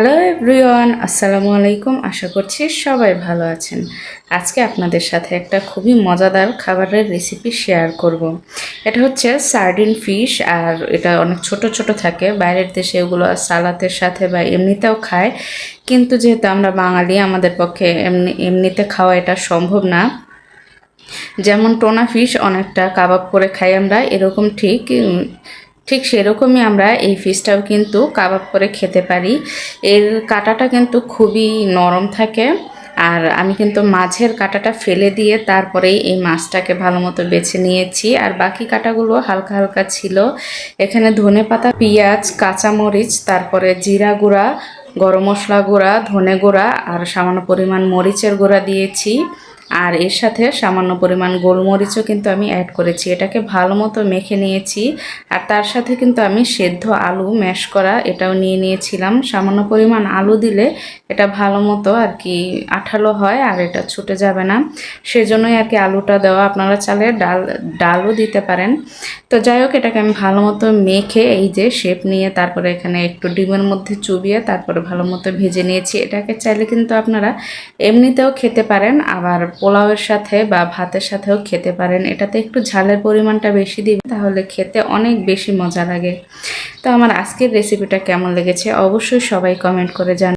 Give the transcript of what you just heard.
Hello everyone আসসালামু আলাইকুম। আশা করছি সবাই ভালো আছেন। আজকে আপনাদের সাথে একটা খুবই মজাদার খাবারের রেসিপি শেয়ার করব। এটা হচ্ছে সার্ডিন ফিশ আর এটা অনেক ছোট ছোট থাকে। বাইরের দেশে এগুলো সালাতের সাথে বা এমনিতেও খায়। কিন্তু যেহেতু আমরা বাঙালি, আমাদের পক্ষে এমনি, এমনিতে খাওয়া এটা সম্ভব না। যেমন টোনা ফিশ অনেকটা কাবাব করে খাই আমরা, এরকম ঠিক ঠিক সেরকমই আমরা এই ফিশটাও কিন্তু কাবাব করে খেতে পারি। এর কাঁটাটা কিন্তু খুবই নরম থাকে আর আমি কিন্তু মাঝের কাঁটাটা ফেলে দিয়ে তারপরেই এই মাছটাকে ভালো মতো বেছে নিয়েছি। আর বাকি কাঁটাগুলো হালকা হালকা ছিল। এখানে ধনে পাতা, পেঁয়াজ, কাঁচামরিচ, তারপরে জিরা গুঁড়া, গরম মশলা গুঁড়া, ধনে গুঁড়া আর সামান্য পরিমাণ মরিচের গুঁড়া দিয়েছি। আর এর সাথে সামান্য পরিমাণ গোলমরিচও কিন্তু আমি অ্যাড করেছি। এটাকে ভালো মতো মেখে নিয়েছি। আর তার সাথে কিন্তু আমি সেদ্ধ আলু ম্যাশ করা এটাও নিয়ে নিয়েছিলাম। সামান্য পরিমাণ আলু দিলে এটা ভালো মতো আর কি আঠালো হয় আর এটা ছুটে যাবে না। সেজন্যই আর কি আলুটা দেওয়া আপনারা চালে ডাল, ডালও দিতে পারেন। তো যাই হোক, এটাকে আমি ভালো মতো মেখে এই যে শেপ নিয়ে তারপরে এখানে একটু ডিমের মধ্যে চুবিয়ে তারপরে ভালো মতো ভেজে নিয়েছি। এটাকে চাইলে কিন্তু আপনারা এমনিতেও খেতে পারেন। আবার পোলাওয়ের সাথে বা ভাতের সাথেও খেতে পারেন। এটাতে একটু ঝালের পরিমাণটা বেশি দিবেন, তাহলে খেতে অনেক বেশি মজা লাগে। তো আমার আজকের রেসিপিটা কেমন লেগেছে অবশ্যই সবাই কমেন্ট করে জান